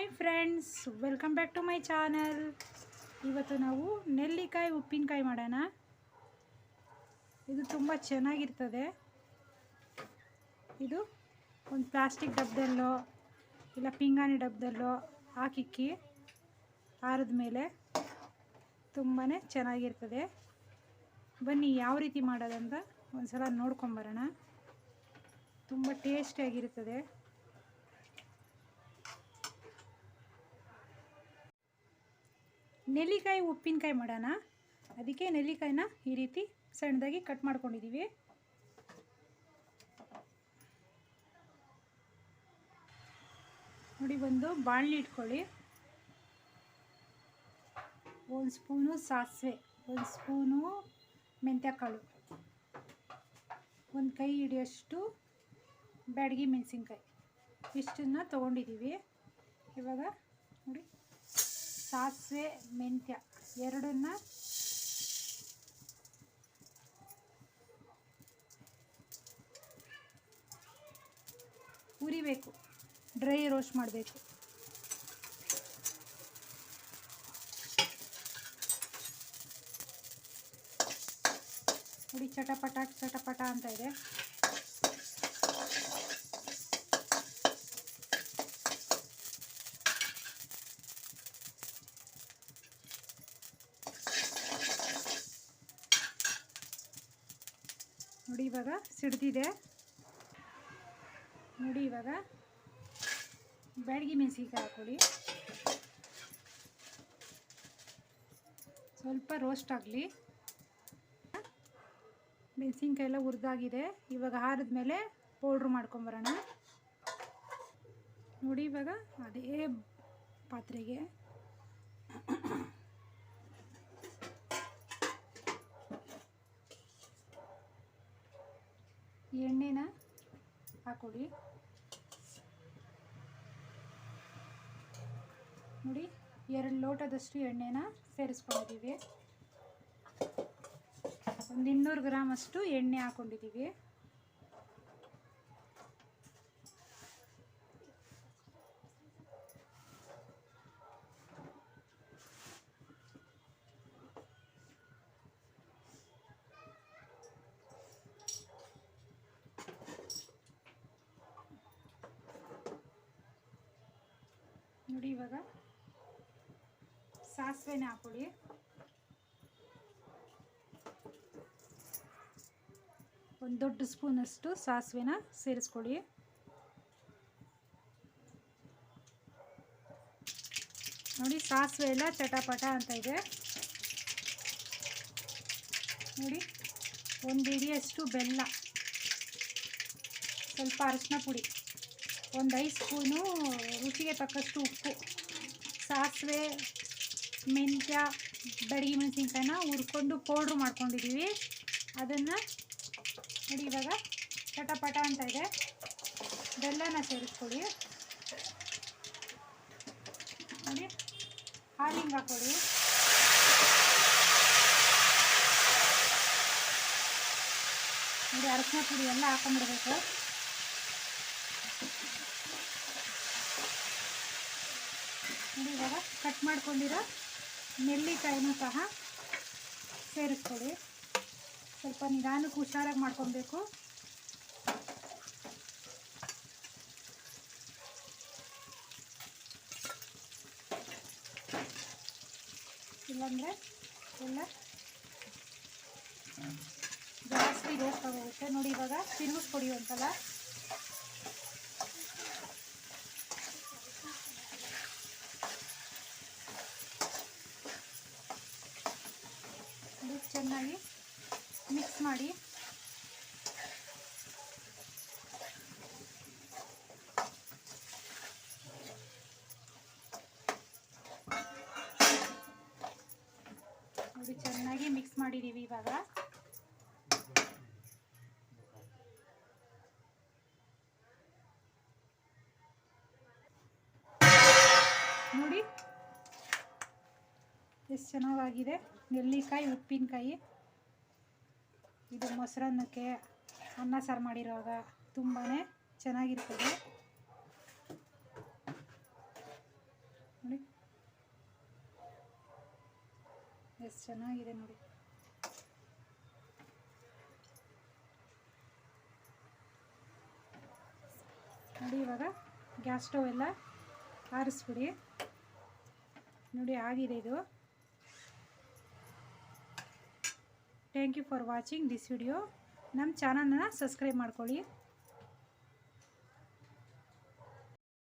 Hi friends, welcome back to my channel. ಇವತ್ತು ನಾವು ನೆಲ್ಲಿಕಾಯಿ, ಉಪ್ಪಿನಕಾಯಿ ಮಾಡೋಣ. ಇದು ತುಂಬ ಚೆನ್ನಾಗಿರ್ತದೆ. ಇದು ಒಂದು ಪ್ಲಾಸ್ಟಿಕ್ ಡಬ್ಬದಲ್ಲೋ ಇಲ್ಲ ಪಿಂಗಾಣಿ ಡಬ್ಬದಲ್ಲೋ ಹಾಕಿಕ್ಕಿ ಆರಿದ ಮೇಲೆ ತುಂಬಾ ಚೆನ್ನಾಗಿರ್ತದೆ. ಬನ್ನಿ ಯಾವ ರೀತಿ ಮಾಡೋದಂತ ಒಂದು ಸಲ ನೋಡ್ಕೊಂಬರೋಣ. ತುಂಬ ಟೇಸ್ಟಿಯಾಗಿರ್ತದೆ. ನೆಲ್ಲಿಕಾಯಿ ಉಪ್ಪಿನಕಾಯಿ ಮಾಡೋಣ. ಅದಕ್ಕೆ ನೆಲ್ಲಿಕಾಯಿನ ಈ ರೀತಿ ಸಣ್ಣದಾಗಿ ಕಟ್ ಮಾಡ್ಕೊಂಡಿದ್ದೀವಿ ನೋಡಿ ಒಂದು ಬಾಣಲಿ ಇಟ್ಕೊಳ್ಳಿ. ಒಂದು ಸ್ಪೂನು ಸಾಸಿವೆ, ಒಂದು ಸ್ಪೂನು ಮೆಂತ್ಯಕಾಳು. ಒಂದು ಕೈ ಹಿಡಿಯೋಷ್ಟು ಬ್ಯಾಡಗಿ ಮೆಣಸಿನ್ಕಾಯಿ. ಇಷ್ಟನ್ನು ತೊಗೊಂಡಿದ್ದೀವಿ ಇವಾಗ ನೋಡಿ. ಸಾಸಿವೆ ಮೆಂತ್ಯ ಎರಡನ್ನ ಉರಿಬೇಕು ಡ್ರೈ ರೋಸ್ಟ್ ಮಾಡಬೇಕು. ಹುಡಿ ಚಟಪಟ ಚಟಪಟ ಅಂತ ಇದೆ. ನೋಡಿ ಇವಾಗ ಸಿಡ್ದಿದೆ. ನೋಡಿ ಇವಾಗ ಬ್ಯಾಡಗಿ ಮೆಣಸಿನ್ಕಾಯಿ ಹಾಕೊಳ್ಳಿ ಸ್ವಲ್ಪ ರೋಸ್ಟ್ ಆಗಲಿ. ಮೆಣಸಿನ್ಕಾಯಿ ಎಲ್ಲ ಹುರಿದಾಗಿದೆ. ಇವಾಗ ಹಾರಿದ ಮೇಲೆ ಪೌಡ್ರ್ ಮಾಡ್ಕೊಂಬರೋಣ ನೋಡಿ ಇವಾಗ ಅದೇ ಪಾತ್ರೆಗೆ. ಎಣ್ಣೆನ ಹಾಕೊಳ್ಳಿ ನೋಡಿ ಎರಡು ಲೋಟದಷ್ಟು ಎಣ್ಣೆನ ಸೇರಿಸ್ಕೊಂಡಿದ್ದೀವಿ. ಒಂದು ಇನ್ನೂರು ಗ್ರಾಮಷ್ಟು ಎಣ್ಣೆ ಹಾಕೊಂಡಿದ್ದೀವಿ. ನೋಡಿ ಇವಾಗ. ಸಾಸಿವೆನೇ ಹಾಕೊಳ್ಳಿ. ಒಂದು ದೊಡ್ಡ ಸ್ಪೂನಷ್ಟು ಸಾಸಿವೆನ ಸೇರಿಸ್ಕೊಳ್ಳಿ. ನೋಡಿ ಸಾಸಿವೆ ಎಲ್ಲ ಚಟಪಟ ಅಂತ ಇದೆ. ನೋಡಿ, ಒಂದು ಇಡಿಯಷ್ಟು ಬೆಲ್ಲ. ಸ್ವಲ್ಪ ಅರಿಶಿನ ಪುಡಿ. ಒಂದು ಐದು ಸ್ಪೂನು ರುಚಿಗೆ ತಕ್ಕಷ್ಟು ಉಪ್ಪು, ಸಾಸಿವೆ, ಮೆಂತ್ಯ ಬೆಳಗ್ಗೆ ಮೆಣಸಿನ್ಕಾಯಿನ ಹುರ್ಕೊಂಡು ಪೌಡ್ರ್ ಮಾಡ್ಕೊಂಡಿದ್ದೀವಿ. ಅದನ್ನು ನೋಡಿ ಇವಾಗ ಚಟಪಟ ಅಂತ ಇದೆ. ಬೆಲ್ಲನ ಸೇರಿಸ್ಕೊಳ್ಳಿ. ನೋಡಿ, ಹಾಲಿಂಗ್ ಹಾಕೊಳ್ಳಿ. ನೋಡಿ, ಅರ್ಶಿನ ಪುಡಿ ಎಲ್ಲ ಹಾಕೊಂಡ್ಬಿಡ್ಬೇಕು. ನೋಡಿ, ಇವಾಗ ಕಟ್ ಮಾಡ್ಕೊಂಡಿರೋ ನೆಲ್ಲಿಕಾಯಿನೂ ಸಹ ಸೇರಿಸ್ಕೊಳ್ಳಿ. ಸ್ವಲ್ಪ ನಿಧಾನಕ್ಕೆ ಹುಷಾರಾಗಿ ಮಾಡ್ಕೊಬೇಕು. ಇಲ್ಲಾಂದರೆ ಎಲ್ಲ ಜಾಸ್ತಿ ರೋಸ್ಟ್ ಆಗೋಗುತ್ತೆ. ನೋಡಿ, ಇವಾಗ ತಿರುಗಿಸ್ಕೊಡಿ ಒಂದ್ಸಲ ಇದು ಚೆನ್ನಾಗಿ ಮಿಕ್ಸ್ ಮಾಡಿ. ಚೆನ್ನಾಗಿ ಮಿಕ್ಸ್ ಮಾಡಿದ್ದೀವಿ ಇವಾಗ. ಎಷ್ಟು ಚೆನ್ನಾಗಾಗಿದೆ? ನೆಲ್ಲಿಕಾಯಿ, ಉಪ್ಪಿನಕಾಯಿ. ಇದು ಮೊಸರನ್ನಕ್ಕೆ ಅನ್ನ ಸಾರು ಮಾಡಿರುವಾಗ ತುಂಬಾ ಚೆನ್ನಾಗಿರ್ತದೆ. ನೋಡಿ. ಎಷ್ಟು ಚೆನ್ನಾಗಿದೆ ನೋಡಿ. ನೋಡಿ ಇವಾಗ ಗ್ಯಾಸ್ ಸ್ಟವ್ ಎಲ್ಲ ಆರಿಸ್ಬಿಡಿ. ನೋಡಿ ಆಗಿದೆ ಇದು. Thank you for watching this video ನಮ್ಮ ಚಾನಲನ್ನು ಸಬ್ಸ್ಕ್ರೈಬ್ ಮಾಡ್ಕೊಳ್ಳಿ.